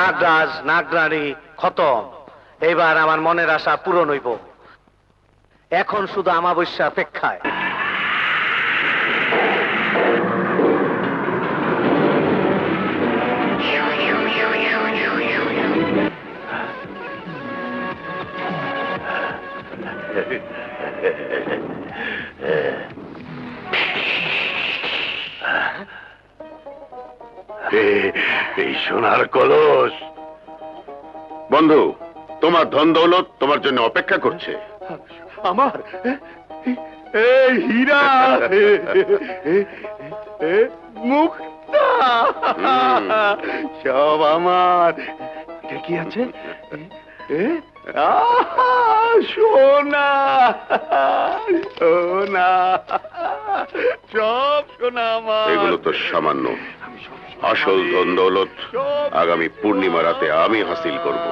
নাগরাজ নাগরানী খতম। এবার আমার মনের আশা পূরণ হইব। এখন শুধু আমাবস্যা অপেক্ষায়। এই সোনার কলস। বন্ধু তোমার ধন দৌলত তোমার জন্য অপেক্ষা করছে। আমার? এই হীরা! মুক্তা! সব আমার। কি আছে? সোনা! সোনা! সব সোনা আমার। এগুলো তো সামান্য আসল ধন দৌলত আগামী পূর্ণিমা রাতে আমি হাসিল করব।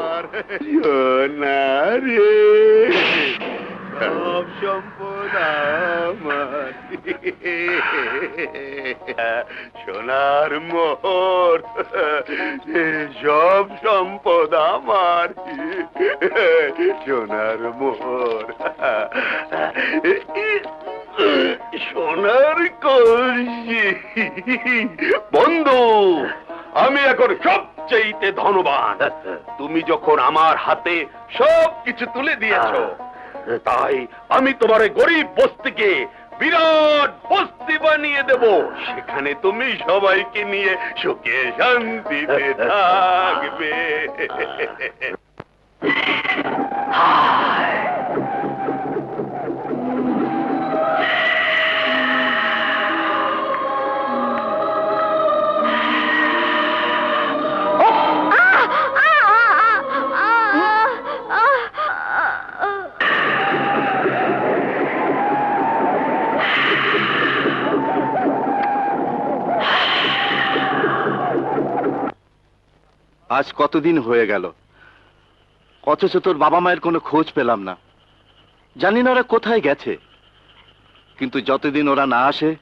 সোনার মোহর। সব সম্পদ আমার। সোনার মোহর। সোনার কলসি। বন্ধু আমি এখন সবচেয়ে ধনবান। তুমি যখন আমার হাতে সব কিছু তুলে দিয়েছ তাই আমি তোমার এই গরিব বস্তিকে বিরাট বস্তি বানিয়ে দেব। সেখানে তুমি সবাইকে নিয়ে সুখে শান্তিতে থাকবে। আজ কতদিন হয়ে গেল? অথচ তোর বাবা মায়ের কোনো খোঁজ পেলাম না। জানি না ওরা কোথায় গেছে। কিন্তু যতদিন ওরা না আসে,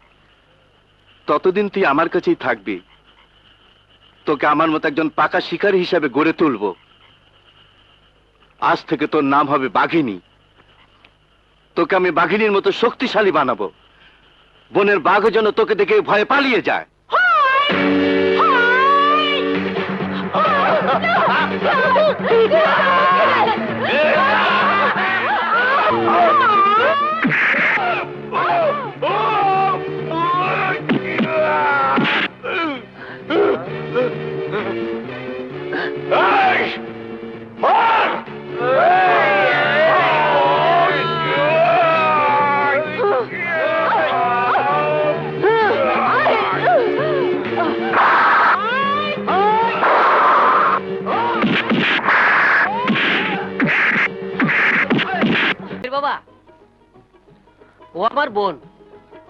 ততদিন তুই আমার কাছেই থাকবি। তোকে আমার মতো একজন পাকা শিকারী হিসাবে গড়ে তুলব। আজ থেকে তোর নাম হবে বাঘিনী। তোকে আমি বাঘিনীর মতো শক্তিশালী বানাবো। বনের বাঘ যেন তোকে দেখে ভয়ে পালিয়ে যায়। আমার বোন।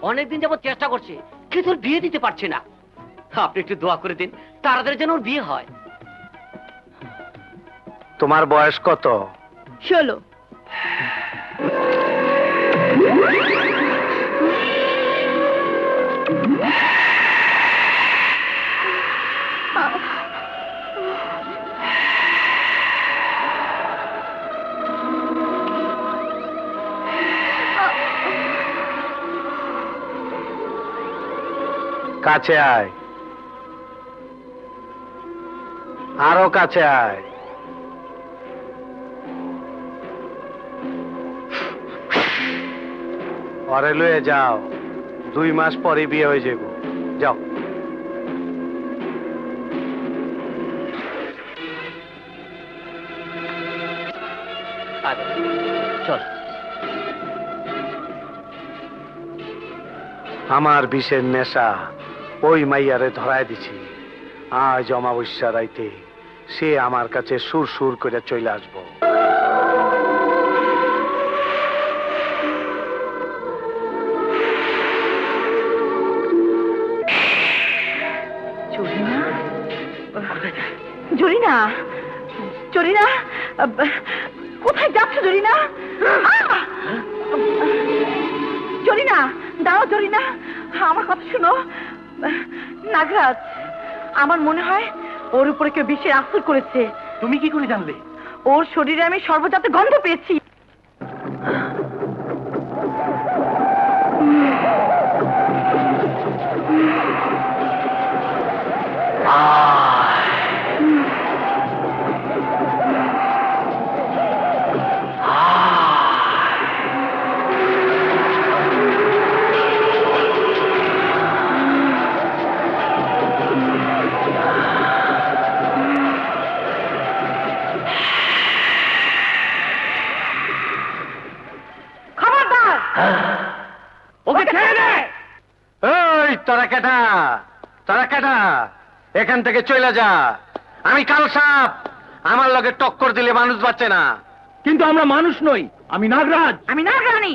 অনেকদিন যাবত চেষ্টা করছে কিন্তু ওর বিয়ে দিতে পারছে না। আপনি একটু দোয়া করে দিন তাড়াতাড়ি যেন ওর বিয়ে হয়। তোমার বয়স কত? ষোলো। কাছে আয়। আরও কাছে আয়। পরে লয়ে যাও। দুই মাস পরে বিয়ে হয়ে যাব যাও। চল। আমার বিষের নেশা। ওই মাইয়ারে ধরায় দিছি। আজ অমাবস্যা রাইতে সে আমার কাছে সুর সুর করে চলে আসব। জরিনা? জরিনা? কোথায় যাচ্ছ জরিনা! জরিনা দাঁড়াও জরিনা। আমার কথা শুনো। নাগরাজ আমার মনে হয় ওর উপরে কেউ বিষের আসর করেছে। তুমি কি করে জানবে ওর শরীরে আমি সর্বজাত গন্ধ পেয়েছি। তোরা কেটা। এখান থেকে চলে যা। আমি কাল সাপ। আমার লগে টক্কর দিলে মানুষ বাঁচে না। কিন্তু আমরা মানুষ নই আমি নাগরাজ। আমি না রানী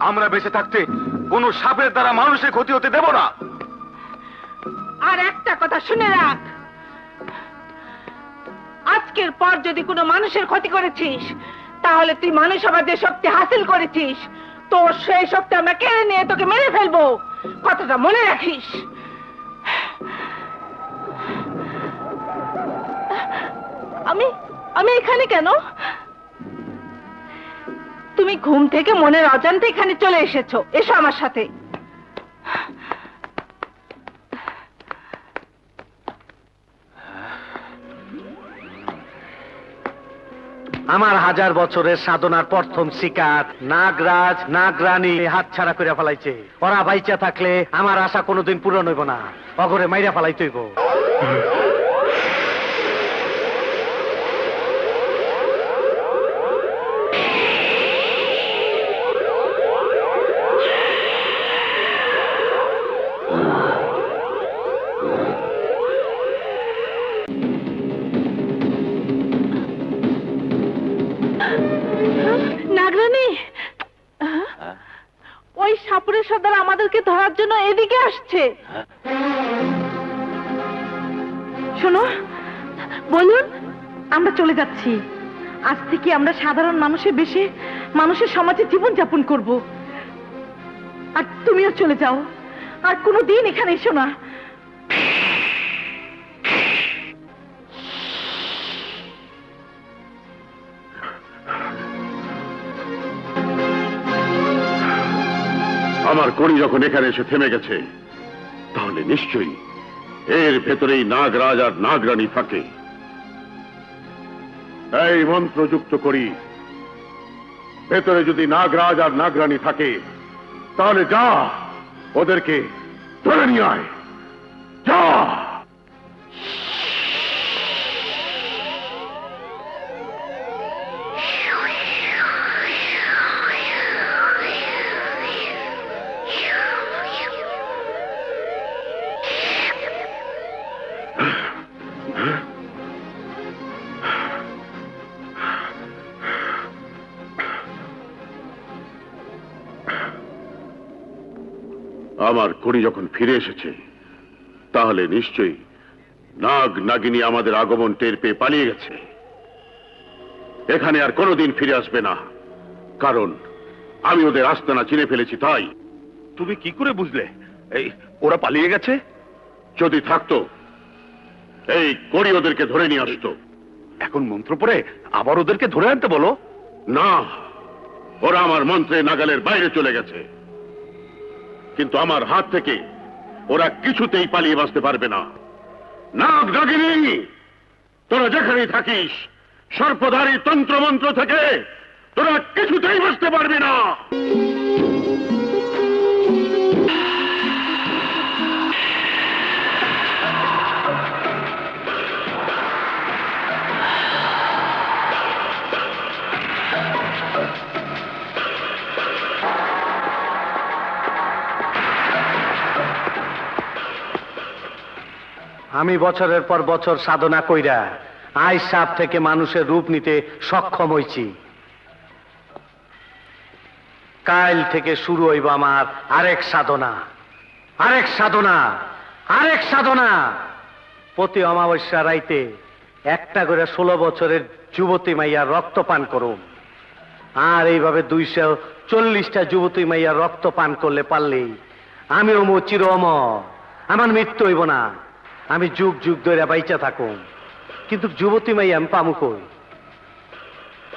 আমরা বেঁচে থাকতে কোন সাপের দ্বারা মানুষের ক্ষতি হতে দেব না। আর একটা কথা শুনে রাখ। আজকের পর যদি কোনো মানুষের ক্ষতি করেছিস, তাহলে তুই মানুষ হবার যে শক্তি হাসিল করেছিস, তোর সেই শক্তি আমরা কেড়ে নিয়ে তোকে মেরে ফেলব? কথাটা মনে রাখিস। আমি আমি এখানে কেন? তুমি ঘুম থেকে মনের অজান্তে এখানে চলে এসেছ। এসো আমার সাথে। আমার হাজার বছরের সাধনার প্রথম শিকার নাগরাজ, নাগরানী হাত ছাড়া করে ফেলাইছে। ওরা বাইচা থাকলে আমার আশা কোনোদিন পূরণ হইব না। অঘরে মাইরা ফেলাইতেইব ওই সাপুরের সর্দার আমাদেরকে ধরার জন্য এদিকে আসছে। শোনো, বলুন, আমরা চলে যাচ্ছি। আজ থেকে আমরা সাধারণ মানুষের বেশি মানুষের সমাজে জীবন যাপন করব। আর তুমিও চলে যাও। আর কোনো দিন এখানে এসো না। আমার কড়ি যখন এখানে এসে থেমে গেছে, তাহলে নিশ্চয়ই এর ভেতরেই নাগরাজ আর নাগরানী থাকে। এই মন্ত্রযুক্ত করি, ভেতরে যদি নাগরাজ আর নাগরানী থাকে, তাহলে যা ওদেরকে ধরে নিয়ে আয়। যা! আমার কড়ি যখন ফিরে এসেছে তাহলে নিশ্চয়ই নাগ নাগিনী আমাদের আগমন টের পেয়ে পালিয়ে গেছে। এখানে আর কোনোদিন ফিরে আসবে না কারণ আমি ওদের আস্তানা চিনে ফেলেছি তাই। তুমি কি করে বুঝলে? এই ওরা পালিয়ে গেছে? যদি থাকতো এই কড়ি ওদেরকে ধরে নিয়ে আসতো। এখন মন্ত্র পড়ে আবার ওদেরকে ধরে আনতে বলো। না ওরা আমার মন্ত্রে নাগালের বাইরে চলে গেছে। কিন্তু আমার হাত থেকে ওরা কিছুতেই পালিয়ে বাঁচতে পারবে না। নাগ নাগিনী, তোরা যেখানেই থাকিস, সর্পধারী তন্ত্রমন্ত্র থেকে তোরা কিছুতেই বাঁচতে পারবি না। আমি বছরের পর বছর সাধনা কইরা আই সাপ থেকে মানুষের রূপ নিতে সক্ষম হইছি। কাল থেকে শুরু হইব আমার আরেক সাধনা। আরেক সাধনা! আরেক সাধনা! প্রতি অমাবস্যা রাইতে একটা করে ষোলো বছরের যুবতী মাইয়া রক্ত পান করুন। আর এইভাবে দুইশো চল্লিশটা যুবতী মাইয়া রক্ত পান করলে পারলেই আমি অমু চির অমর আমার মৃত্যু হইব না। আমি যুগ যুগ ধরে বাইচা থাকুম। কিন্তু যুবতী মাই আমি পামুক